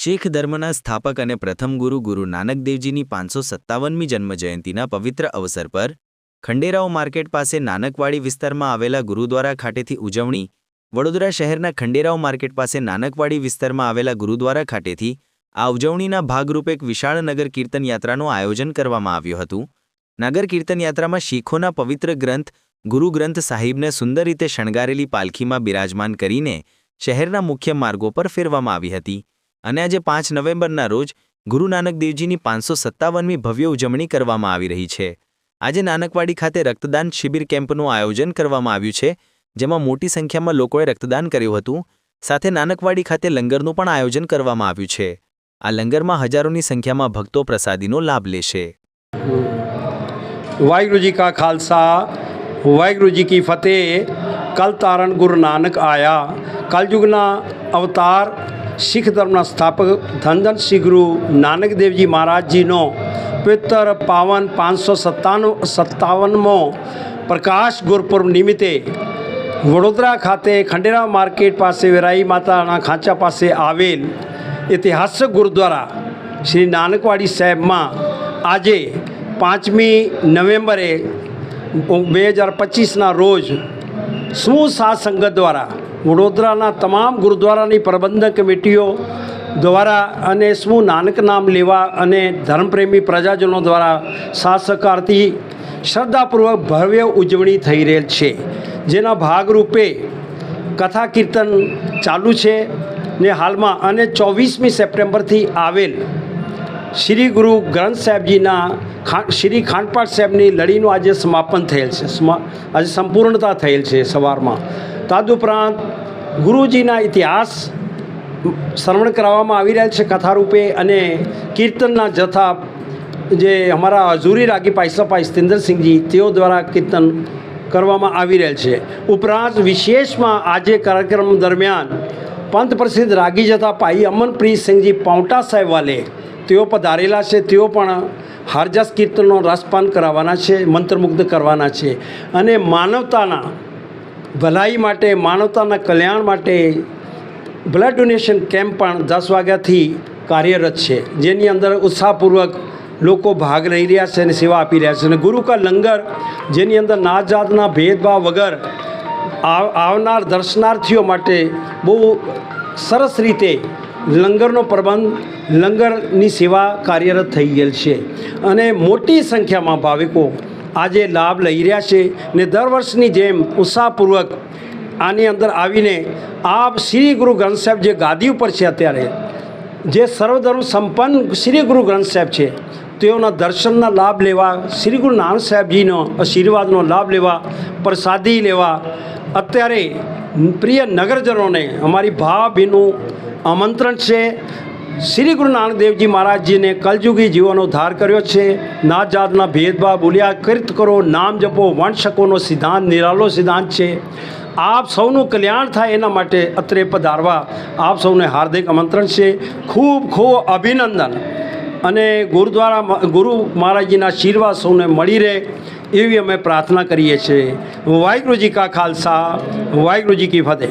શીખ ધર્મના સ્થાપક અને પ્રથમ ગુરુ ગુરુ નાનક દેવજીની પાંચસો સત્તાવનમી જન્મજયંતિના પવિત્ર અવસર પર ખંડેરાવ માર્કેટ પાસે નાનકવાડી વિસ્તારમાં આવેલા ગુરુદ્વારા ખાતેથી ઉજવણી, વડોદરા શહેરના ખંડેરાવ માર્કેટ પાસે નાનકવાડી વિસ્તારમાં આવેલા ગુરુદ્વારા ખાતેથી આ ઉજવણીના ભાગરૂપે એક વિશાળ નગર કીર્તન યાત્રાનું આયોજન કરવામાં આવ્યું હતું. નગર કીર્તન યાત્રામાં શીખોના પવિત્ર ગ્રંથ, ગુરુ ગ્રંથ સાહિબને સુંદર રીતે શણગારેલી પાલખીમાં બિરાજમાન કરીને શહેરના મુખ્ય માર્ગો પર ફેરવામાં આવી હતી. અને આજે પાંચ નવેમ્બરના રોજ ગુરુ નાનક દેવજીની પાંચસો સત્તાવનમી ભવ્ય ઉજવણી કરવામાં આવી રહી છે. આજે નાનકવાડી ખાતે રક્તદાન શિબિર કેમ્પનું આયોજન કરવામાં આવ્યું છે, જેમાં મોટી સંખ્યામાં લોકોએ રક્તદાન કર્યું હતું. સાથે નાનકવાડી ખાતે લંગરનું પણ આયોજન કરવામાં આવ્યું છે. આ લંગરમાં હજારોની સંખ્યામાં ભક્તો પ્રસાદીનો લાભ લેશે. વાહેગુરુજી કા ખાલસા વાહેગુરુજી કી ફતેહ, કલ તારણ ગુરુ નાનક આયા. કલયુગના અવતાર શીખ ધર્મના સ્થાપક ધનધન શ્રી ગુરુ નાનક દેવજી મહારાજજીનો પવિત્ર પાવન પાંચસો સત્તાણું સત્તાવનમો પ્રકાશ ગુરપુર્વ નિમિત્તે વડોદરા ખાતે ખંડેરા માર્કેટ પાસે વેરાઈ માતાના ખાંચા પાસે આવેલ ઐતિહાસિક ગુરુદ્વારા શ્રી નાનકવાડી સાહેબમાં આજે પાંચમી નવેમ્બરે બે હજાર પચીસના રોજ સુસાત સંગત દ્વારા વડોદરાના તમામ ગુરુદ્વારાની પ્રબંધક કમિટીઓ દ્વારા અને શું નાનક નામ લેવા અને ધર્મપ્રેમી પ્રજાજનો દ્વારા સાથ સહકારથી શ્રદ્ધાપૂર્વક ભવ્ય ઉજવણી થઈ રહેલ છે. જેના ભાગરૂપે કથા કીર્તન ચાલુ છે ને હાલમાં અને ચોવીસમી સપ્ટેમ્બરથી આવેલ શ્રી ગુરુ ગ્રંથ સાહેબજીના ખા, શ્રી ખાંડપાઠ સાહેબની લડીનું આજે સમાપન થયેલ છે. આજે સંપૂર્ણતા થયેલ છે સવારમાં. તદુપરાંત ગુરુજીના ઇતિહાસ શ્રવણ કરાવવામાં આવી રહેલ છે કથારૂપે અને કીર્તનના જથા જે અમારા હજુરી રાગી પાયસપા સ્તિન્દરસિંહજી તેઓ દ્વારા કીર્તન કરવામાં આવી રહેલ છે. ઉપરાંત વિશેષમાં આજે કાર્યક્રમ દરમિયાન પંથ પ્રસિદ્ધ રાગી જથા પાઈ અમનપ્રીત સિંહજી પાઉંટા સાહેબ વાલે તેઓ પધારેલા છે, તેઓ પણ હરજસ કીર્તનનો રસપાન કરાવવાના છે, મંત્રમુગ્ધ કરવાના છે. અને માનવતાના ભલાઈ માટે, માનવતાના કલ્યાણ માટે બ્લડ ડોનેશન કેમ્પ પણ દસ વાગ્યાથી કાર્યરત છે, જેની અંદર ઉત્સાહપૂર્વક લોકો ભાગ લઈ રહ્યા છે અને સેવા આપી રહ્યા છે. અને ગુરુ કા લંગર, જેની અંદર નાત જાતના ભેદભાવ વગર આવ- આવનાર દર્શનાર્થીઓ માટે બહુ સરસ રીતે લંગરનો પ્રબંધ, લંગરની સેવા કાર્યરત થઈ ગયેલ છે. અને મોટી સંખ્યામાં ભાવિકો આજે લાભ લઈ રહ્યા છે ને દર વર્ષની જેમ ઉત્સાહપૂર્વક આની અંદર આવીને આપ શ્રી ગુરુ ગ્રંથ સાહેબ જે ગાદી ઉપર છે અત્યારે, જે સર્વધર્મ સંપન્ન શ્રી ગુરુ ગ્રંથ સાહેબ છે, તેઓના દર્શનના લાભ લેવા, શ્રી ગુરુ નાનક સાહેબજીનો આશીર્વાદનો લાભ લેવા, પ્રસાદી લેવા, અત્યારે પ્રિય નગરજનોને અમારી ભાવભીનું આમંત્રણ છે. શ્રી ગુરુ નાનક દેવજી મહારાજજીને કલયુગી જીવોનો ધાર કર્યો છે. નાત જાતના ભેદભાવ બોલ્યા કીર્ત કરો, નામ જપો વંશકોનો સિદ્ધાંત, નિરાલો સિદ્ધાંત છે. આપ સૌનું કલ્યાણ થાય એના માટે અત્રે પધારવા આપ સૌને હાર્દિક આમંત્રણ છે. ખૂબ ખૂબ અભિનંદન. અને ગુરુદ્વારા ગુરુ મહારાજજીના આશીર્વાદ સૌને મળી રહે એવી અમે પ્રાર્થના કરીએ છીએ. વાહેગુરુજી કા ખાલસા, વાહેગુરુજી કી ફતેહ.